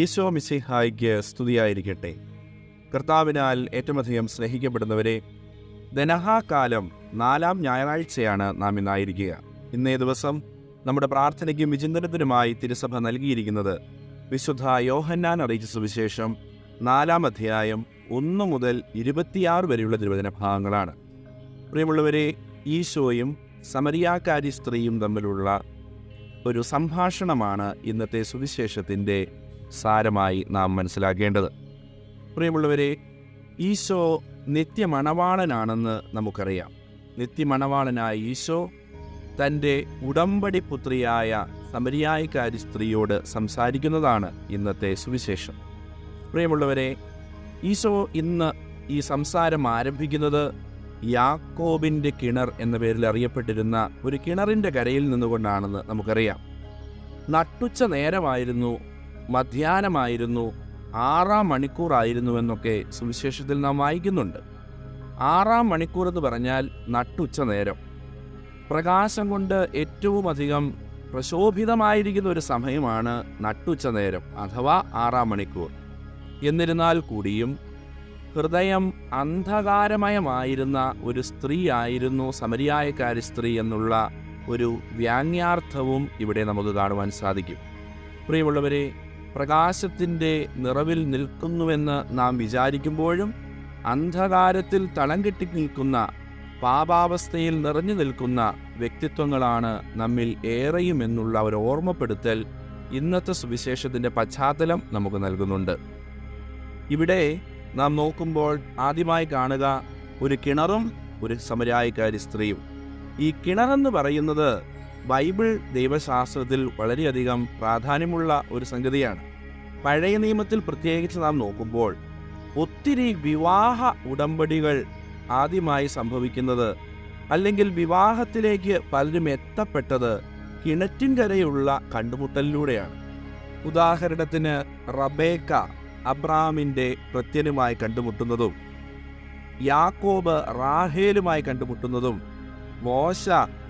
ഈശോ മിശിഹായിക്ക് സ്തുതിയായിരിക്കട്ടെ. കർത്താവിനാൽ ഏറ്റവും അധികം സ്നേഹിക്കപ്പെടുന്നവരെ ധനഹാകാലം നാലാം ഞായറാഴ്ചയാണ് നാം ഇന്നായിരിക്കുക. ഇന്നേ ദിവസം നമ്മുടെ പ്രാർത്ഥനയ്ക്കും വിചിന്തനത്തിനുമായി തിരുസഭ നൽകിയിരിക്കുന്നത് വിശുദ്ധ യോഹന്നാൻ അറിയിച്ച സുവിശേഷം നാലാം അധ്യായം ഒന്ന് മുതൽ ഇരുപത്തിയാറ് വരെയുള്ള തിരുവചന ഭാഗങ്ങളാണ് പ്രിയമുള്ളവരെ ഈശോയും സമരിയാക്കാരി സ്ത്രീയും തമ്മിലുള്ള ഒരു സംഭാഷണമാണ് ഇന്നത്തെ സുവിശേഷത്തിന്റെ സാരമായി നാം മനസ്സിലാക്കേണ്ടത് പ്രിയമുള്ളവരെ ഈശോ നിത്യമണവാളനാണെന്ന് നമുക്കറിയാം. നിത്യമണവാളനായ ഈശോ തന്റെ ഉടമ്പടി പുത്രിയായ സമരിയായിക്കാരി സ്ത്രീയോട് സംസാരിക്കുന്നതാണ് ഇന്നത്തെ സുവിശേഷം. പ്രിയമുള്ളവരെ ഈശോ ഇന്ന് ഈ സംസാരം ആരംഭിക്കുന്നത് യാക്കോബിന്റെ കിണർ എന്ന പേരിൽ അറിയപ്പെട്ടിരുന്ന ഒരു കിണറിന്റെ കരയിൽ നിന്നുകൊണ്ടാണെന്ന് നമുക്കറിയാം. നട്ടുച്ച നേരമായിരുന്നു മധ്യാഹ്നമായിരുന്നു ആറാം മണിക്കൂറായിരുന്നുവെന്നൊക്കെ സുവിശേഷത്തിൽ നാം വായിക്കുന്നുണ്ട്. ആറാം മണിക്കൂർ എന്ന് പറഞ്ഞാൽ നട്ടുച്ച നേരം. പ്രകാശം കൊണ്ട് ഏറ്റവും അധികം പ്രശോഭിതമായിരിക്കുന്ന ഒരു സമയമാണ് നട്ടുച്ച നേരം അഥവാ ആറാം മണിക്കൂർ. എന്നിരുന്നാൽ കൂടിയും ഹൃദയം അന്ധകാരമയമായിരുന്ന ഒരു സ്ത്രീ ആയിരുന്നു സമരിയായക്കാരി സ്ത്രീ എന്നുള്ള ഒരു വ്യാങ്യാർത്ഥവും ഇവിടെ നമുക്ക് കാണുവാൻ സാധിക്കും. പ്രിയമുള്ളവരെ പ്രകാശത്തിന്റെ നിറവിൽ നിൽക്കുന്നുവെന്ന് നാം വിചാരിക്കുമ്പോഴും അന്ധകാരത്തിൽ തളം കെട്ടി നിൽക്കുന്ന പാപാവസ്ഥയിൽ നിറഞ്ഞു നിൽക്കുന്ന വ്യക്തിത്വങ്ങളാണ് നമ്മിൽ ഏറെയും എന്നുള്ള ഒരു ഓർമ്മപ്പെടുത്തൽ ഇന്നത്തെ സുവിശേഷത്തിന്റെ പശ്ചാത്തലം നമുക്ക് നൽകുന്നുണ്ട്. ഇവിടെ നാം നോക്കുമ്പോൾ ആദ്യമായി കാണുക ഒരു കിണറും ഒരു സമരായക്കാരി സ്ത്രീയും. ഈ കിണറെന്ന് പറയുന്നത് ബൈബിൾ ദൈവശാസ്ത്രത്തിൽ വളരെയധികം പ്രാധാന്യമുള്ള ഒരു സംഗതിയാണ്. പഴയ നിയമത്തിൽ പ്രത്യേകിച്ച് നാം നോക്കുമ്പോൾ ഒത്തിരി വിവാഹ ഉടമ്പടികൾ ആദ്യമായി സംഭവിക്കുന്നത് അല്ലെങ്കിൽ വിവാഹത്തിലേക്ക് പലരും എത്തപ്പെട്ടത് കിണറ്റിൻകരയുള്ള കണ്ടുമുട്ടലിലൂടെയാണ്. ഉദാഹരണത്തിന് റബേക്ക അബ്രാമിന്റെ പ്രത്യനുമായി കണ്ടുമുട്ടുന്നതും യാക്കോബ് റാഹേലുമായി കണ്ടുമുട്ടുന്നതും മോശ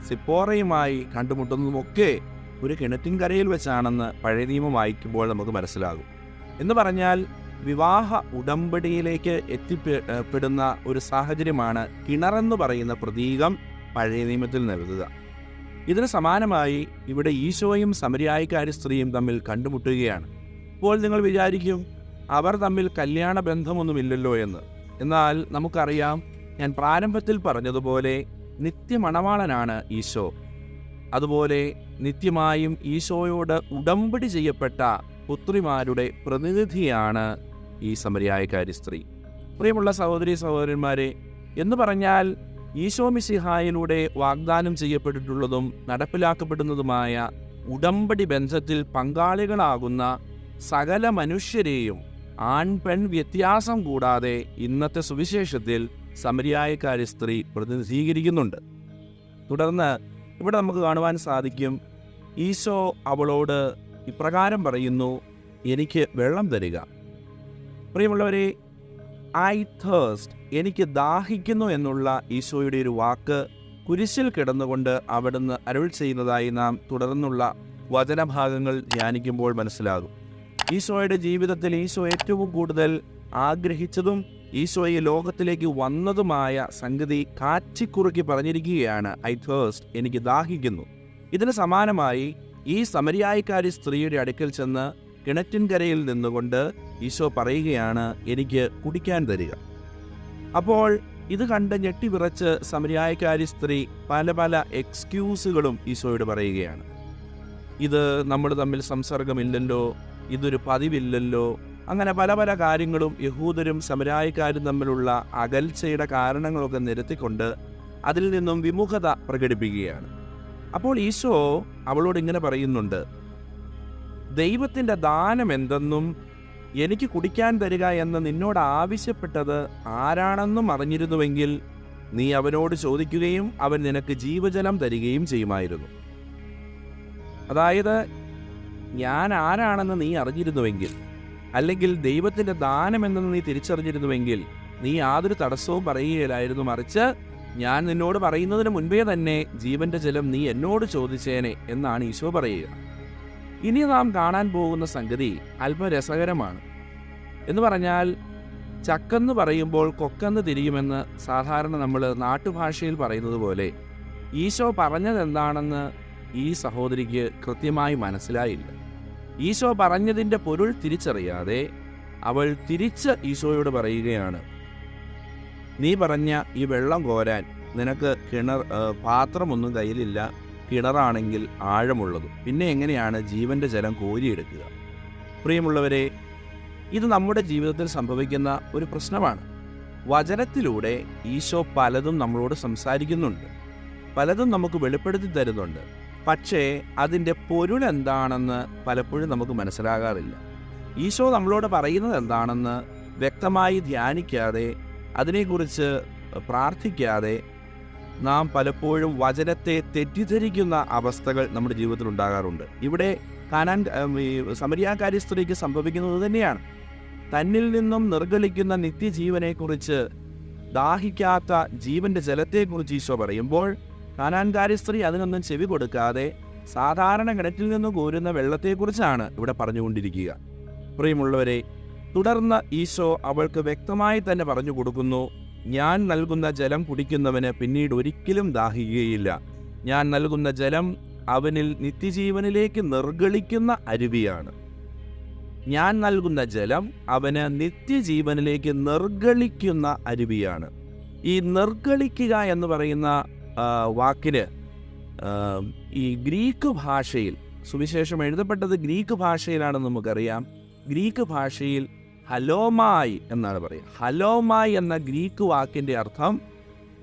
സിപ്പോറയുമായി കണ്ടുമുട്ടുന്നതുമൊക്കെ ഒരു കിണറ്റിൻകരയിൽ വെച്ചാണെന്ന് പഴയ നിയമം വായിക്കുമ്പോൾ നമുക്ക് മനസ്സിലാകും. എന്ന് പറഞ്ഞാൽ വിവാഹ ഉടമ്പടിയിലേക്ക് എത്തിപ്പെടുന്ന ഒരു സാഹചര്യമാണ് കിണറെന്ന് പറയുന്ന പ്രതീകം പഴയ നിയമത്തിൽ നൽകുക ഇതിന് സമാനമായി ഇവിടെ ഈശോയും സമരിയായിക്കാരി സ്ത്രീയും തമ്മിൽ കണ്ടുമുട്ടുകയാണ്. ഇപ്പോൾ നിങ്ങൾ വിചാരിക്കും അവർ തമ്മിൽ കല്യാണ ബന്ധമൊന്നുമില്ലല്ലോ എന്ന്. എന്നാൽ നമുക്കറിയാം ഞാൻ പ്രാരംഭത്തിൽ പറഞ്ഞതുപോലെ നിത്യമണവാളനാണ് ഈശോ. അതുപോലെ നിത്യമായും ഈശോയോട് ഉടമ്പടി ചെയ്യപ്പെട്ട പുത്രിമാരുടെ പ്രതിനിധിയാണ് ഈ സമരിയായക്കാരി സ്ത്രീ പ്രിയമുള്ള സഹോദരി സഹോദരന്മാരെ എന്ന് പറഞ്ഞാൽ ഈശോ മിസിഹായിലൂടെ വാഗ്ദാനം ചെയ്യപ്പെട്ടിട്ടുള്ളതും നടപ്പിലാക്കപ്പെടുന്നതുമായ ഉടമ്പടി ബന്ധത്തിൽ പങ്കാളികളാകുന്ന സകല മനുഷ്യരെയും ആൺ പെൺ വ്യത്യാസം കൂടാതെ ഇന്നത്തെ സുവിശേഷത്തിൽ സമരിയായക്കാരി സ്ത്രീ പ്രതിനിധീകരിക്കുന്നുണ്ട് തുടർന്ന് ഇവിടെ നമുക്ക് കാണുവാൻ സാധിക്കും ഈശോ അവളോട് ഇപ്രകാരം പറയുന്നു എനിക്ക് വെള്ളം തരിക. പ്രിയമുള്ളവരെ ഐ തേഴ്സ്റ്റ് എനിക്ക് ദാഹിക്കുന്നു എന്നുള്ള ഈശോയുടെ ഒരു വാക്ക് കുരിശിൽ കിടന്നുകൊണ്ട് അവിടുന്ന് അരുൾ ചെയ്യുന്നതായി നാം തുടർന്നുള്ള വചനഭാഗങ്ങൾ ധ്യാനിക്കുമ്പോൾ മനസ്സിലാകും. ഈശോയുടെ ജീവിതത്തിൽ ഈശോ ഏറ്റവും കൂടുതൽ ആഗ്രഹിച്ചതും ഈശോ ഈ ലോകത്തിലേക്ക് വന്നതുമായ സംഗതി കാറ്റിക്കുറുക്കി പറഞ്ഞിരിക്കുകയാണ്. ഐ തേഴ്സ്റ്റ് എനിക്ക് ദാഹിക്കുന്നു. ഇതിന് സമാനമായി ഈ സമരിയായിക്കാരി സ്ത്രീയുടെ അടുക്കൽ ചെന്ന് കിണറ്റിൻകരയിൽ നിന്നുകൊണ്ട് ഈശോ പറയുകയാണ് എനിക്ക് കുടിക്കാൻ തരിക. അപ്പോൾ ഇത് കണ്ട് ഞെട്ടിവിറച്ച് സമരിയായക്കാരി സ്ത്രീ പല പല എക്സ്ക്യൂസുകളും ഈശോയോട് പറയുകയാണ്. ഇത് നമ്മൾ തമ്മിൽ സംസർഗമില്ലല്ലോ. ഇതൊരു പതിവില്ലല്ലോ. അങ്ങനെ പല പല കാര്യങ്ങളും യഹൂദരും സമരായക്കാരും തമ്മിലുള്ള അകൽച്ചയുടെ കാരണങ്ങളൊക്കെ നിരത്തിക്കൊണ്ട് അതിൽ നിന്നും വിമുഖത പ്രകടിപ്പിക്കുകയാണ്. അപ്പോൾ ഈശോ അവളോട് ഇങ്ങനെ പറയുന്നുണ്ട് ദൈവത്തിന്റെ ദാനം എന്തെന്നും എനിക്ക് കുടിക്കാൻ തരിക എന്ന് നിന്നോട് ആവശ്യപ്പെട്ടത് ആരാണെന്നും അറിഞ്ഞിരുന്നുവെങ്കിൽ നീ അവനോട് ചോദിക്കുകയും അവൻ നിനക്ക് ജീവജലം തരികയും ചെയ്യുമായിരുന്നു. അതായത് ഞാൻ ആരാണെന്ന് നീ അറിഞ്ഞിരുന്നുവെങ്കിൽ അല്ലെങ്കിൽ ദൈവത്തിന്റെ ദാനം എന്തെന്ന് നീ തിരിച്ചറിഞ്ഞിരുന്നുവെങ്കിൽ നീ യാതൊരു തടസ്സവും പറയുകയില്ലായിരുന്നു. മറിച്ച് ഞാൻ നിന്നോട് പറയുന്നതിന് മുൻപേ തന്നെ ജീവന്റെ ജലം നീ എന്നോട് ചോദിച്ചേനെ എന്നാണ് ഈശോ പറയുക. ഇനി നാം കാണാൻ പോകുന്ന സംഗതി അല്പം രസകരമാണ് എന്ന് പറഞ്ഞാൽ ചക്കെന്ന് പറയുമ്പോൾ കൊക്കെന്ന് തിരിയുമെന്ന് സാധാരണ നമ്മൾ നാട്ടുഭാഷയിൽ പറയുന്നത് പോലെ ഈശോ പറഞ്ഞതെന്താണെന്ന് ഈ സഹോദരിക്ക് കൃത്യമായി മനസ്സിലായില്ല. ഈശോ പറഞ്ഞതിന്റെ പൊരുൾ തിരിച്ചറിയാതെ അവൾ തിരിച്ച് ഈശോയോട് പറയുകയാണ് നീ പറഞ്ഞ ഈ വെള്ളം കോരാൻ നിനക്ക് കിണർ പാത്രമൊന്നും കയ്യിലില്ല. കിണറാണെങ്കിൽ ആഴമുള്ളത്. പിന്നെ എങ്ങനെയാണ് ജീവന്റെ ജലം കോരിയെടുക്കുക? പ്രിയമുള്ളവരെ ഇത് നമ്മുടെ ജീവിതത്തിൽ സംഭവിക്കുന്ന ഒരു പ്രശ്നമാണ്. വചനത്തിലൂടെ ഈശോ പലതും നമ്മളോട് സംസാരിക്കുന്നുണ്ട്. പലതും നമുക്ക് വെളിപ്പെടുത്തി തരുന്നുണ്ട്. പക്ഷേ അതിന്റെ പൊരുൾ എന്താണെന്ന് പലപ്പോഴും നമുക്ക് മനസ്സിലാകാറില്ല. ഈശോ നമ്മളോട് പറയുന്നത് എന്താണെന്ന് വ്യക്തമായി ധ്യാനിക്കാതെ അതിനെക്കുറിച്ച് പ്രാർത്ഥിക്കാതെ നാം പലപ്പോഴും വചനത്തെ തെറ്റിദ്ധരിക്കുന്ന അവസ്ഥകൾ നമ്മുടെ ജീവിതത്തിൽ ഉണ്ടാകാറുണ്ട്. ഇവിടെ കാനാൻ സമരിയാകാരി സ്ത്രീക്ക് സംഭവിക്കുന്നത് തന്നെയാണ്. തന്നിൽ നിന്നും നിർഗളിക്കുന്ന നിത്യജീവനെക്കുറിച്ച് ദാഹിക്കാത്ത ജീവന്റെ ജലത്തെക്കുറിച്ച് ഈശോ പറയുമ്പോൾ കാനാൻകാരി സ്ത്രീ അതിനൊന്നും ചെവി കൊടുക്കാതെ സാധാരണ കിണറ്റിൽ നിന്ന് കോരുന്ന വെള്ളത്തെക്കുറിച്ചാണ് ഇവിടെ പറഞ്ഞുകൊണ്ടിരിക്കുക. പ്രിയമുള്ളവരെ തുടർന്ന് ഈശോ അവൾക്ക് വ്യക്തമായി തന്നെ പറഞ്ഞു കൊടുക്കുന്നു ഞാൻ നൽകുന്ന ജലം കുടിക്കുന്നവന് പിന്നീട് ഒരിക്കലും ദാഹിക്കുകയില്ല. ഞാൻ നൽകുന്ന ജലം അവനിൽ നിത്യജീവനിലേക്ക് നിർഗളിക്കുന്ന അരുവിയാണ്. ഞാൻ നൽകുന്ന ജലം അവന് നിത്യജീവനിലേക്ക് നിർഗളിക്കുന്ന അരുവിയാണ്. ഈ നിർഗളിക്കുക എന്ന് പറയുന്ന വാക്കിന് ഈ ഗ്രീക്ക് ഭാഷയിൽ സുവിശേഷം എഴുതപ്പെട്ടത് ഗ്രീക്ക് ഭാഷയിലാണെന്ന് നമുക്കറിയാം. ഗ്രീക്ക് ഭാഷയിൽ ഹലോമായി എന്നാണ് പറയുക ഹലോമായി എന്ന ഗ്രീക്ക് വാക്കിന്റെ അർത്ഥം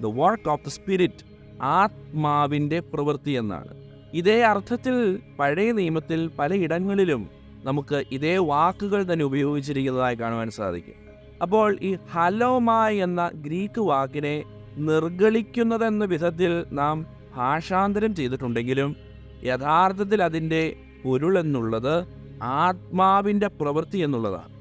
the work of the spirit ആത്മാവിന്റെ പ്രവൃത്തി എന്നാണ്. ഇതേ അർത്ഥത്തിൽ പഴയ നിയമത്തിൽ പലയിടങ്ങളിലും നമുക്ക് ഇതേ വാക്കുകൾ തന്നെ ഉപയോഗിച്ചിരിക്കുന്നതായി കാണുവാൻ സാധിക്കും. അപ്പോൾ ഈ ഹലോമായി എന്ന ഗ്രീക്ക് വാക്കിനെ നിർഗളിക്കുന്നതെന്ന വിധത്തിൽ നാം ഭാഷാന്തരം ചെയ്തിട്ടുണ്ടെങ്കിലും യഥാർത്ഥത്തിൽ അതിന്റെ പൊരുൾ എന്നുള്ളത് ആത്മാവിന്റെ പ്രവൃത്തി എന്നുള്ളതാണ്.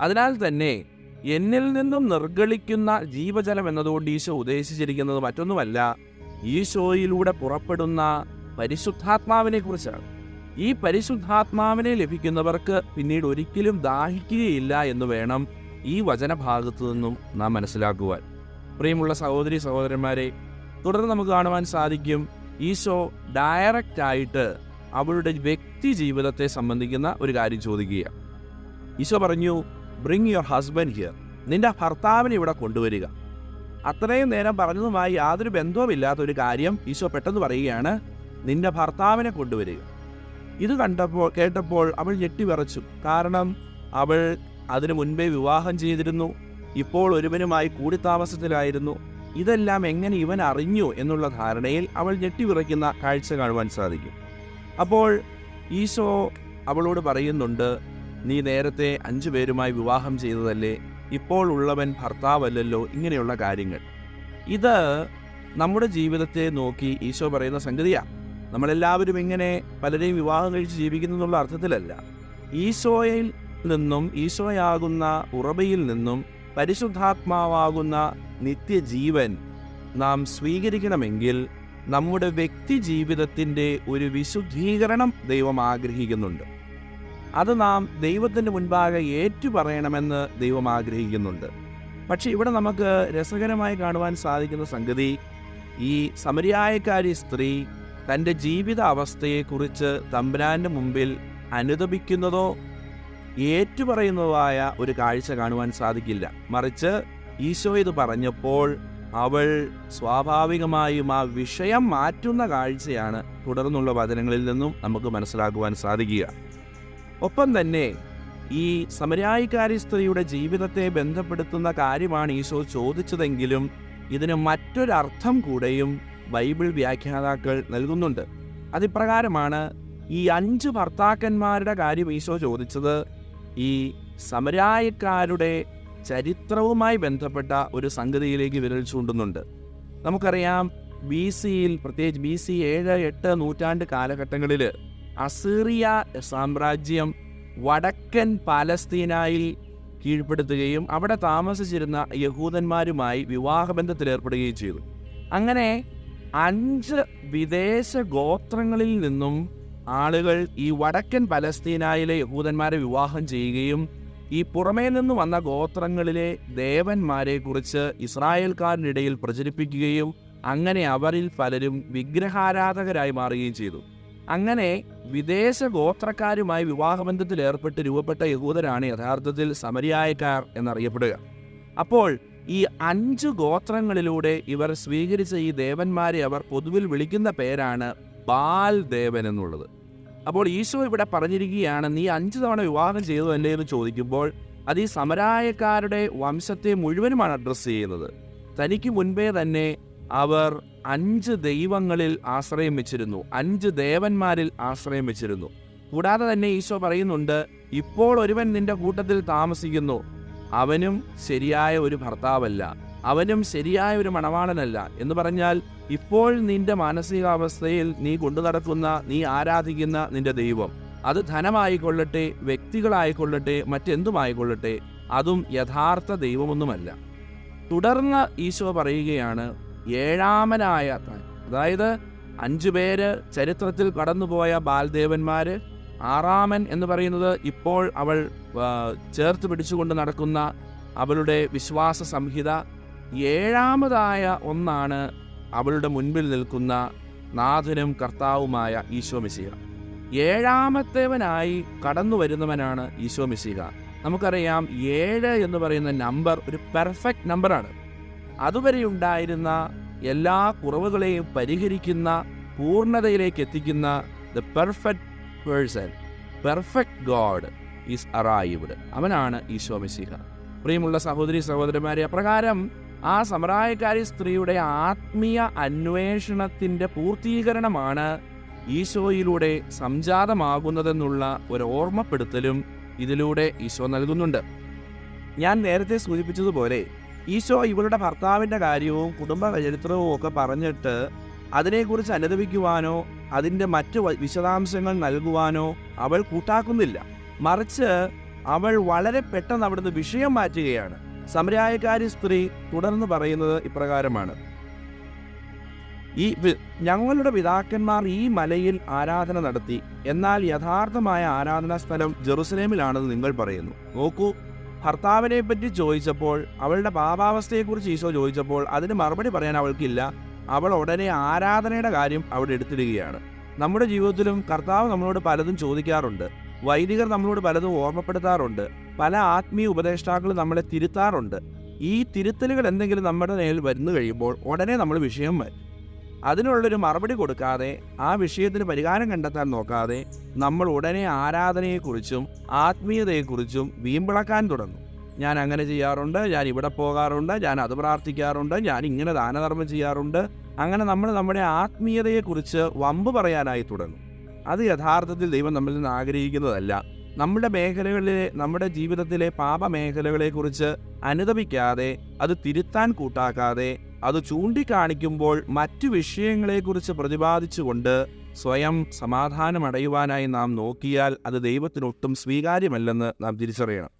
അതിനാൽ തന്നെ എന്നിൽ നിന്നും നിർഗളിക്കുന്ന ജീവജലം എന്നതുകൊണ്ട് ഈശോ ഉദ്ദേശിച്ചിരിക്കുന്നത് മറ്റൊന്നുമല്ല ഈശോയിലൂടെ പുറപ്പെടുന്ന പരിശുദ്ധാത്മാവിനെ കുറിച്ചാണ് ഈ പരിശുദ്ധാത്മാവിനെ ലഭിക്കുന്നവർക്ക് പിന്നീട് ഒരിക്കലും ദാഹിക്കുകയില്ല എന്ന് വേണം ഈ വചനഭാഗത്തു നിന്നും നാം മനസ്സിലാക്കുവാൻ. പ്രിയമുള്ള സഹോദരി സഹോദരന്മാരെ തുടർന്ന് നമുക്ക് കാണുവാൻ സാധിക്കും ഈശോ ഡയറക്റ്റ് ആയിട്ട് അവളുടെ വ്യക്തി ജീവിതത്തെ സംബന്ധിക്കുന്ന ഒരു കാര്യം ചോദിക്കുക ഈശോ പറഞ്ഞു ബ്രിങ് യുവർ ഹസ്ബൻഡ് ഹിയർ നിന്റെ ഭർത്താവിനെ ഇവിടെ കൊണ്ടുവരിക. അത്രയും നേരം പറഞ്ഞതുമായി യാതൊരു ബന്ധവുമില്ലാത്ത ഒരു കാര്യം ഈശോ പെട്ടെന്ന് പറയുകയാണ് നിന്റെ ഭർത്താവിനെ കൊണ്ടുവരിക. ഇത് കണ്ടപ്പോൾ കേട്ടപ്പോൾ അവൾ ഞെട്ടിവിറച്ചു. കാരണം അവൾ അതിനു മുൻപേ വിവാഹം ചെയ്തിരുന്നു. ഇപ്പോൾ ഒരുവനുമായി കൂടിത്താമസത്തിലായിരുന്നു. ഇതെല്ലാം എങ്ങനെ ഇവൻ അറിഞ്ഞു എന്നുള്ള ധാരണയിൽ അവൾ ഞെട്ടിവിറയ്ക്കുന്ന കാഴ്ച കാണുവാൻ സാധിക്കും. അപ്പോൾ ഈശോ അവളോട് പറയുന്നുണ്ട് നീ നേരത്തെ അഞ്ചു പേരുമായി വിവാഹം ചെയ്തതല്ലേ? ഇപ്പോൾ ഉള്ളവൻ ഭർത്താവല്ലല്ലോ. ഇങ്ങനെയുള്ള കാര്യങ്ങൾ. ഇത് നമ്മുടെ ജീവിതത്തെ നോക്കി ഈശോ പറയുന്ന സംഗതിയാണ് നമ്മളെല്ലാവരും ഇങ്ങനെ പലരെയും വിവാഹം കഴിച്ച് ജീവിക്കുന്നു എന്നുള്ള അർത്ഥത്തിലല്ല. ഈശോയിൽ നിന്നും ഈശോയാകുന്ന ഉറവയിൽ നിന്നും പരിശുദ്ധാത്മാവാകുന്ന നിത്യജീവൻ നാം സ്വീകരിക്കണമെങ്കിൽ നമ്മുടെ വ്യക്തി ജീവിതത്തിന്റെ ഒരു വിശുദ്ധീകരണം ദൈവം ആഗ്രഹിക്കുന്നുണ്ട്. അത് നാം ദൈവത്തിന്റെ മുൻപാകെ ഏറ്റുപറയണമെന്ന് ദൈവം ആഗ്രഹിക്കുന്നുണ്ട്. പക്ഷെ ഇവിടെ നമുക്ക് രസകരമായി കാണുവാൻ സാധിക്കുന്ന സംഗതി ഈ സമരിയായക്കാരി സ്ത്രീ തന്റെ ജീവിത അവസ്ഥയെക്കുറിച്ച് തമ്പുരാന്റെ മുമ്പിൽ അനുദപിക്കുന്നതോ ഏറ്റുപറയുന്നതായ ഒരു കാഴ്ച കാണുവാൻ സാധിക്കില്ല. മറിച്ച് ഈശോ ഇത് പറഞ്ഞപ്പോൾ അവൾ സ്വാഭാവികമായും ആ വിഷയം മാറ്റുന്ന കാഴ്ചയാണ് തുടർന്നുള്ള വചനങ്ങളിൽ നിന്നും നമുക്ക് മനസ്സിലാക്കുവാൻ സാധിക്കുക. ഒപ്പം തന്നെ ഈ സമരായിക്കാരി സ്ത്രീയുടെ ജീവിതത്തെ ബന്ധപ്പെടുത്തുന്ന കാര്യമാണ് ഈശോ ചോദിച്ചതെങ്കിലും ഇതിന് മറ്റൊരർത്ഥം കൂടെയും ബൈബിൾ വ്യാഖ്യാതാക്കൾ നൽകുന്നുണ്ട്. അതിപ്രകാരമാണ് ഈ അഞ്ച് ഭർത്താക്കന്മാരുടെ കാര്യം ഈശോ ചോദിച്ചത്. ഈ സമരായക്കാരുടെ ചരിത്രവുമായി ബന്ധപ്പെട്ട ഒരു സംഗതിയിലേക്ക് വിരൽ ചൂണ്ടുന്നുണ്ട്. നമുക്കറിയാം ബി സിയിൽ പ്രത്യേകിച്ച് ബി സി ഏഴ് എട്ട് നൂറ്റാണ്ട് കാലഘട്ടങ്ങളിൽ അസീറിയ സാമ്രാജ്യം വടക്കൻ പാലസ്തീനായിൽ കീഴ്പ്പെടുത്തുകയും അവിടെ താമസിച്ചിരുന്ന യഹൂദന്മാരുമായി വിവാഹബന്ധത്തിലേർപ്പെടുകയും ചെയ്തു. അങ്ങനെ അഞ്ച് വിദേശ ഗോത്രങ്ങളിൽ നിന്നും ആളുകൾ ഈ വടക്കൻ പലസ്തീനായിലെ യഹൂദന്മാരെ വിവാഹം ചെയ്യുകയും ഈ പുറമേ നിന്ന് വന്ന ഗോത്രങ്ങളിലെ ദേവന്മാരെ കുറിച്ച് ഇസ്രായേൽക്കാരനിടയിൽ പ്രചരിപ്പിക്കുകയും അങ്ങനെ അവരിൽ പലരും വിഗ്രഹാരാധകരായി മാറുകയും ചെയ്തു. അങ്ങനെ വിദേശ ഗോത്രക്കാരുമായി വിവാഹബന്ധത്തിൽ ഏർപ്പെട്ട് രൂപപ്പെട്ട യഹൂദരാണ് യഥാർത്ഥത്തിൽ സമരിയായക്കാർ എന്നറിയപ്പെടുക. അപ്പോൾ ഈ അഞ്ച് ഗോത്രങ്ങളിലൂടെ ഇവർ സ്വീകരിച്ച ഈ ദേവന്മാരെ അവർ പൊതുവിൽ വിളിക്കുന്ന പേരാണ് ബാൽ ദേവൻ എന്നുള്ളത്. അപ്പോൾ ഈശോ ഇവിടെ പറഞ്ഞിരിക്കുകയാണ് നീ അഞ്ച് തവണ വിവാഹം ചെയ്തു അല്ലേ എന്ന് ചോദിക്കുമ്പോൾ അത് ഈ സമരായക്കാരുടെ വംശത്തെ മുഴുവനുമാണ് അഡ്രസ്സ് ചെയ്യുന്നത്. തനിക്ക് മുൻപേ തന്നെ അവർ അഞ്ച് ദൈവങ്ങളിൽ ആശ്രയം വെച്ചിരുന്നു. അഞ്ച് ദേവന്മാരിൽ ആശ്രയം വെച്ചിരുന്നു. കൂടാതെ തന്നെ ഈശോ പറയുന്നുണ്ട് ഇപ്പോൾ ഒരുവൻ നിന്റെ കൂട്ടത്തിൽ താമസിക്കുന്നു. അവനും ശരിയായ ഒരു ഭർത്താവല്ല. അവനും ശരിയായ ഒരു മണവാളനല്ല. എന്ന് പറഞ്ഞാൽ ഇപ്പോൾ നിന്റെ മാനസികാവസ്ഥയിൽ നീ കൊണ്ടു നടക്കുന്ന നീ ആരാധിക്കുന്ന നിന്റെ ദൈവം. അത് ധനമായിക്കൊള്ളട്ടെ വ്യക്തികളായിക്കൊള്ളട്ടെ മറ്റെന്തുമായിക്കൊള്ളട്ടെ അതും യഥാർത്ഥ ദൈവമൊന്നുമല്ല. തുടർന്ന് ഈശോ പറയുകയാണ് ഏഴാമനായ അതായത് അഞ്ചു പേര് ചരിത്രത്തിൽ കടന്നുപോയ ബാൽദേവന്മാര് ആറാമൻ എന്ന് പറയുന്നത് ഇപ്പോൾ അവൾ ചേർത്ത് പിടിച്ചുകൊണ്ട് നടക്കുന്ന അവളുടെ വിശ്വാസ സംഹിത ഏഴാമതായ ഒന്നാണ് അവളുടെ മുൻപിൽ നിൽക്കുന്ന നാഥനും കർത്താവുമായ ഈശോ മിശിഹ. ഏഴാമത്തേവനായി കടന്നു വരുന്നവനാണ് ഈശോ മിശിഹ. നമുക്കറിയാം ഏഴ് എന്ന് പറയുന്ന നമ്പർ ഒരു പെർഫെക്റ്റ് നമ്പറാണ്. അതുവരെ ഉണ്ടായിരുന്ന എല്ലാ കുറവുകളെയും പരിഹരിക്കുന്ന പൂർണതയിലേക്ക് എത്തിക്കുന്ന the perfect person perfect God is arrived അവനാണ് ഈശോ മിശിഹ. പ്രിയമുള്ള സഹോദരി സഹോദരന്മാരെ അപ്രകാരം ആ സമറായക്കാരി സ്ത്രീയുടെ ആത്മീയ അന്വേഷണത്തിന്റെ പൂർത്തീകരണമാണ് ഈശോയിലൂടെ സംജാതമാകുന്നതെന്നുള്ള ഒരു ഓർമ്മപ്പെടുത്തലും ഇതിലൂടെ ഈശോ നൽകുന്നുണ്ട്. ഞാൻ നേരത്തെ സൂചിപ്പിച്ചതുപോലെ ഈശോ ഇവളുടെ ഭർത്താവിന്റെ കാര്യവും കുടുംബ ചരിത്രവും ഒക്കെ പറഞ്ഞിട്ട് അതിനെക്കുറിച്ച് അനുദപിക്കുവാനോ അതിന്റെ മറ്റ് വിശദാംശങ്ങൾ നൽകുവാനോ അവൾ കൂട്ടാക്കുന്നില്ല. മറിച്ച് അവൾ വളരെ പെട്ടെന്ന് അവിടുന്ന് വിഷയം മാറ്റുകയാണ്. സമരായക്കാരി സ്ത്രീ തുടർന്ന് പറയുന്നത് ഇപ്രകാരമാണ്. ഈ ഞങ്ങളുടെ പിതാക്കന്മാർ ഈ മലയിൽ ആരാധന നടത്തി. എന്നാൽ യഥാർത്ഥമായ ആരാധനാ സ്ഥലം ജെറുസലേമിലാണെന്ന് നിങ്ങൾ പറയുന്നു. നോക്കൂ ഭർത്താവിനെ പറ്റി ചോദിച്ചപ്പോൾ അവളുടെ പാപാവസ്ഥയെക്കുറിച്ച് ഈശോ ചോദിച്ചപ്പോൾ അതിന് മറുപടി പറയാൻ അവൾക്കില്ല. അവൾ ഉടനെ ആരാധനയുടെ കാര്യം അവിടെ എടുത്തിടുകയാണ്. നമ്മുടെ ജീവിതത്തിലും കർത്താവ് നമ്മളോട് പലതും ചോദിക്കാറുണ്ട്. വൈദികർ നമ്മളോട് പലതും ഓർമ്മപ്പെടുത്താറുണ്ട്. പല ആത്മീയ ഉപദേഷ്ടാക്കളും നമ്മളെ തിരുത്താറുണ്ട്. ഈ തിരുത്തലുകൾ എന്തെങ്കിലും നമ്മുടെ നേരിൽ വരുന്നു കഴിയുമ്പോൾ ഉടനെ നമ്മൾ വിഷയം വരും. അതിനുള്ളൊരു മറുപടി കൊടുക്കാതെ ആ വിഷയത്തിന് പരിഹാരം കണ്ടെത്താൻ നോക്കാതെ നമ്മൾ ഉടനെ ആരാധനയെക്കുറിച്ചും ആത്മീയതയെക്കുറിച്ചും വീമ്പിളക്കാൻ തുടങ്ങും. ഞാൻ അങ്ങനെ ചെയ്യാറുണ്ട് ഞാൻ ഇവിടെ പോകാറുണ്ട് ഞാൻ അത് പ്രാർത്ഥിക്കാറുണ്ട് ഞാൻ ഇങ്ങനെ ദാനധർമ്മം ചെയ്യാറുണ്ട്. അങ്ങനെ നമ്മൾ നമ്മുടെ ആത്മീയതയെക്കുറിച്ച് വമ്പ് പറയാനായി തുടങ്ങും. അത് യഥാർത്ഥത്തിൽ ദൈവം നമ്മളിൽ നിന്ന് ആഗ്രഹിക്കുന്നതല്ല. നമ്മുടെ മേഖലകളിലെ നമ്മുടെ ജീവിതത്തിലെ പാപ മേഖലകളെക്കുറിച്ച് അനുദപിക്കാതെ അത് തിരുത്താൻ കൂട്ടാക്കാതെ അത് ചൂണ്ടിക്കാണിക്കുമ്പോൾ മറ്റു വിഷയങ്ങളെക്കുറിച്ച് പ്രതിപാദിച്ചുകൊണ്ട് സ്വയം സമാധാനമടയുവാനായി നാം നോക്കിയാൽ അത് ദൈവത്തിനൊട്ടും സ്വീകാര്യമല്ലെന്ന് നാം തിരിച്ചറിയണം.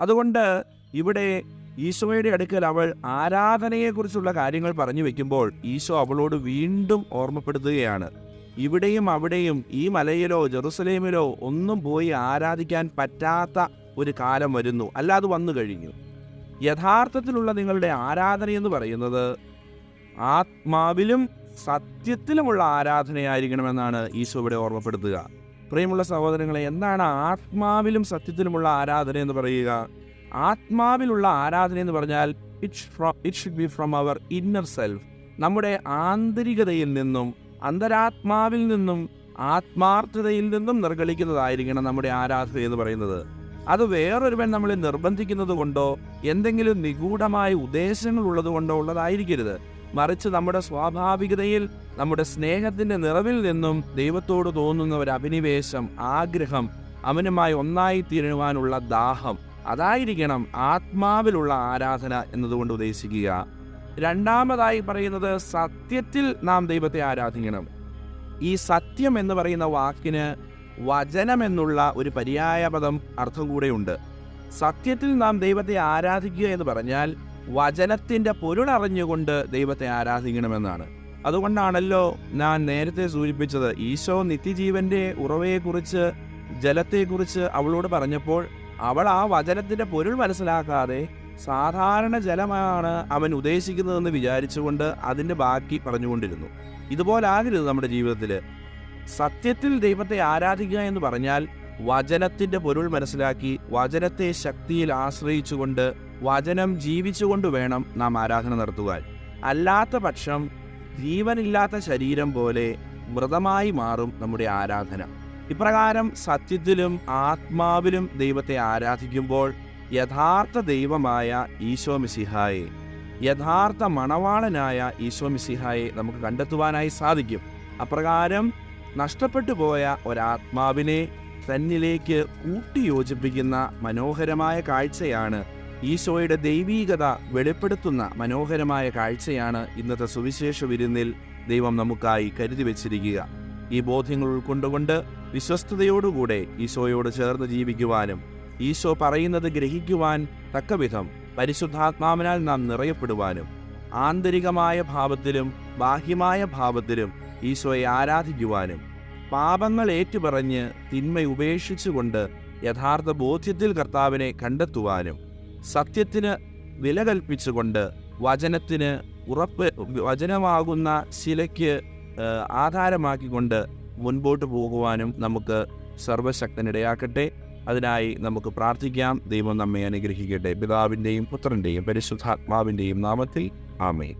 അതുകൊണ്ട് ഇവിടെ ഈശോയുടെ അടുക്കൽ അവൾ ആരാധനയെക്കുറിച്ചുള്ള കാര്യങ്ങൾ പറഞ്ഞു വെക്കുമ്പോൾ ഈശോ അവളോട് വീണ്ടും ഓർമ്മപ്പെടുത്തുകയാണ്. ഇവിടെയും അവിടെയും ഈ മലയിലോ ജെറുസലേമിലോ ഒന്നും പോയി ആരാധിക്കാൻ പറ്റാത്ത ഒരു കാലം വരുന്നു. അല്ലാതെ വന്നു കഴിഞ്ഞു. യഥാർത്ഥത്തിലുള്ള നിങ്ങളുടെ ആരാധന എന്ന് പറയുന്നത് ആത്മാവിലും സത്യത്തിലുമുള്ള ആരാധനയായിരിക്കണമെന്നാണ് ഈശോ ഇവിടെ ഓർമ്മപ്പെടുത്തുക. പ്രിയമുള്ള സഹോദരങ്ങളെ എന്താണ് ആത്മാവിലും സത്യത്തിലുമുള്ള ആരാധന എന്ന് പറയുക? ആത്മാവിലുള്ള ആരാധന എന്ന് പറഞ്ഞാൽ it from it should be from our inner self നമ്മുടെ ആന്തരികതയിൽ നിന്നും അന്തരാത്മാവിൽ നിന്നും ആത്മാർത്ഥതയിൽ നിന്നും നിർഗളിക്കുന്നതായിരിക്കണം നമ്മുടെ ആരാധന എന്ന് പറയുന്നത്. അത് വേറൊരുവൻ നമ്മളെ നിർബന്ധിക്കുന്നത് കൊണ്ടോ എന്തെങ്കിലും നിഗൂഢമായ ഉദ്ദേശങ്ങൾ ഉള്ളത് കൊണ്ടോ ഉള്ളതായിരിക്കരുത്. മറിച്ച് നമ്മുടെ സ്വാഭാവികതയിൽ നമ്മുടെ സ്നേഹത്തിന്റെ നിറവിൽ നിന്നും ദൈവത്തോട് തോന്നുന്ന ഒരു അഭിനിവേശം ആഗ്രഹം അവനുമായി ഒന്നായി തീരുവാനുള്ള ദാഹം അതായിരിക്കണം ആത്മാവിലുള്ള ആരാധന എന്നതുകൊണ്ട് ഉദ്ദേശിക്കുക. രണ്ടാമതായി പറയുന്നത് സത്യത്തിൽ നാം ദൈവത്തെ ആരാധിക്കണം. ഈ സത്യം എന്ന് പറയുന്ന വാക്കിന് വചനം എന്നുള്ള ഒരു പര്യായപദം അർത്ഥം കൂടെയുണ്ട്. സത്യത്തിൽ നാം ദൈവത്തെ ആരാധിക്കുക എന്ന് പറഞ്ഞാൽ വചനത്തിന്റെ പൊരുളറിഞ്ഞുകൊണ്ട് ദൈവത്തെ ആരാധിക്കണമെന്നാണ്. അതുകൊണ്ടാണല്ലോ ഞാൻ നേരത്തെ സൂചിപ്പിച്ചത് ഈശോ നിത്യജീവന്റെ ഉറവയെക്കുറിച്ച് ജലത്തെക്കുറിച്ച് അവളോട് പറഞ്ഞപ്പോൾ അവൾ ആ വചനത്തിന്റെ പൊരുൾ മനസ്സിലാക്കാതെ സാധാരണ ജലമാണ് അവൻ ഉദ്ദേശിക്കുന്നതെന്ന് വിചാരിച്ചുകൊണ്ട് അതിന്റെ ബാക്കി പറഞ്ഞുകൊണ്ടിരുന്നു. ഇതുപോലാകരുത് നമ്മുടെ ജീവിതത്തിൽ. സത്യത്തിൽ ദൈവത്തെ ആരാധിക്കുക എന്ന് പറഞ്ഞാൽ വചനത്തിന്റെ പൊരുൾ മനസ്സിലാക്കി വചനത്തെ ശക്തിയിൽ ആശ്രയിച്ചുകൊണ്ട് വചനം ജീവിച്ചുകൊണ്ട് വേണം നാം ആരാധന നടത്തുവാൻ. അല്ലാത്ത പക്ഷം ജീവനില്ലാത്ത ശരീരം പോലെ മൃതമായി മാറും നമ്മുടെ ആരാധന. ഇപ്രകാരം സത്യത്തിലും ആത്മാവിലും ദൈവത്തെ ആരാധിക്കുമ്പോൾ യഥാർത്ഥ ദൈവമായ ഈശോ മിസിഹായെ യഥാർത്ഥ മണവാളനായ ഈശോ മിസിഹായെ നമുക്ക് കണ്ടെത്തുവാനായി സാധിക്കും. അപ്രകാരം നഷ്ടപ്പെട്ടു പോയ ഒരാത്മാവിനെ തന്നിലേക്ക് കൂട്ടിയോജിപ്പിക്കുന്ന മനോഹരമായ കാഴ്ചയാണ് ഈശോയുടെ ദൈവീകത വെളിപ്പെടുത്തുന്ന മനോഹരമായ കാഴ്ചയാണ് ഇന്നത്തെ സുവിശേഷ വിരുന്നിൽ ദൈവം നമുക്കായി കരുതി വച്ചിരിക്കുക. ഈ ബോധ്യങ്ങൾ ഉൾക്കൊണ്ടുകൊണ്ട് വിശ്വസ്തയോടുകൂടെ ഈശോയോട് ചേർന്ന് ജീവിക്കുവാനും ഈശോ പറയുന്നത് ഗ്രഹിക്കുവാൻ തക്കവിധം പരിശുദ്ധാത്മാവിനാൽ നാം നിറയപ്പെടുവാനും ആന്തരികമായ ഭാവത്തിലും ബാഹ്യമായ ഭാവത്തിലും ഈശോയെ ആരാധിക്കുവാനും പാപങ്ങൾ ഏറ്റുപറഞ്ഞ് തിന്മ ഉപേക്ഷിച്ചുകൊണ്ട് യഥാർത്ഥ ബോധ്യത്തിൽ കർത്താവിനെ കണ്ടെത്തുവാനും സത്യത്തിന് വില കൽപ്പിച്ചുകൊണ്ട് വചനത്തിന് ഉറപ്പ് വചനമാകുന്ന ശിലയ്ക്ക് ആധാരമാക്കിക്കൊണ്ട് മുൻപോട്ട് പോകുവാനും നമുക്ക് സർവശക്തനിടയാക്കട്ടെ അതിനായി നമുക്ക് പ്രാർത്ഥിക്കാം. ദൈവം നമ്മെ അനുഗ്രഹിക്കട്ടെ. പിതാവിന്റെയും പുത്രന്റെയും പരിശുദ്ധാത്മാവിന്റെയും നാമത്തിൽ ആമേ